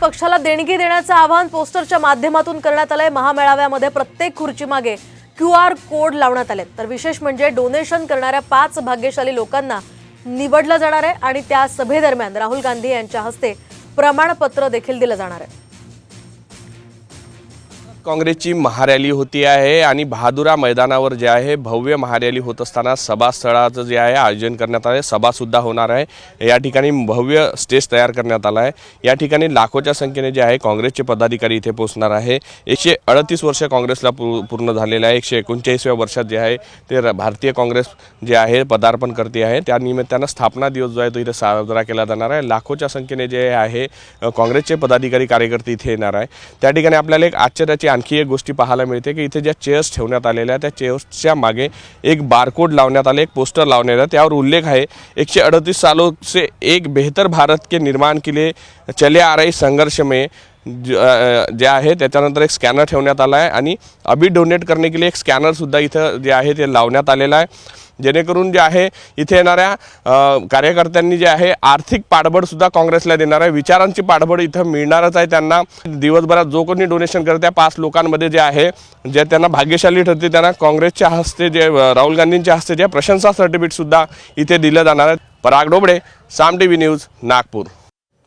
पक्षाला देणगी देण्याचं आवाहन पोस्टरच्या माध्यमातून करण्यात आलंय. महामेळाव्यामध्ये प्रत्येक खुर्चीमागे क्यू आर कोड लावण्यात आले तर विशेष म्हणजे डोनेशन करणाऱ्या पाच भाग्यशाली लोकांना निवडलं जाणार आहे आणि त्या सभेदरम्यान राहुल गांधी यांच्या हस्ते प्रमाणपत्र देखील दिलं जाणार आहे. काँग्रेसची महारॅली होती आहे आणि बहादुरा मैदानावर जे आहे भव्य महारॅली होत असताना सभास्थळाचं जे आहे आयोजन करण्यात आलं आहे सभासुद्धा होणार आहे. या ठिकाणी भव्य स्टेज तयार करण्यात आला आहे. या ठिकाणी लाखोच्या संख्येने जे आहे काँग्रेसचे पदाधिकारी इथे पोहोचणार आहे. एकशे अडतीस वर्ष काँग्रेसला पू पूर्ण झालेलं आहे. एकशे एकोणचाळीसव्या वर्षात जे आहे ते र- भारतीय काँग्रेस जे आहे पदार्पण करते आहे. त्या निमित्तानं स्थापना दिवस जो आहे तो इथे साजरा केला जाणार आहे. लाखोच्या संख्येने जे आहे काँग्रेसचे पदाधिकारी कार्यकर्ते इथे येणार आहे. त्या ठिकाणी आपल्याला एक आश्चर्याची आणखी एक गोष्टी पाहायला मिळते की इथे ज्या चेअर्स ठेवण्यात आलेल्या त्या चेअर्सच्या मागे एक बारकोड लावण्यात आले एक पोस्टर लावण्यात आलं त्यावर उल्लेख आहे एकशे अड़तीस सालों से एक बेहतर भारत के निर्माण के लिए चले आ रही संघर्ष में ज- जे आहे त्याच्यानंतर एक स्कॅनर ठेवण्यात आला आहे आणि अभी डोनेट करने के लिए एक स्कॅनरसुद्धा इथं जे आहे ते लावण्यात आलेलं आहे. जेणेकरून जे आहे इथे येणाऱ्या कार्यकर्त्यांनी जे आहे आर्थिक पाठबळसुद्धा काँग्रेसला देणार आहे. विचारांची पाठबळ इथं मिळणारच आहे त्यांना. दिवसभरात जो कोणी डोनेशन करत त्या पाच लोकांमध्ये जे आहे जे त्यांना भाग्यशाली ठरते त्यांना काँग्रेसच्या हस्ते जे राहुल गांधींच्या हस्ते जे प्रशंसा सर्टिफिकेटसुद्धा इथे दिलं जाणार आहे. Parag Dobade Saam T V news Nagpur.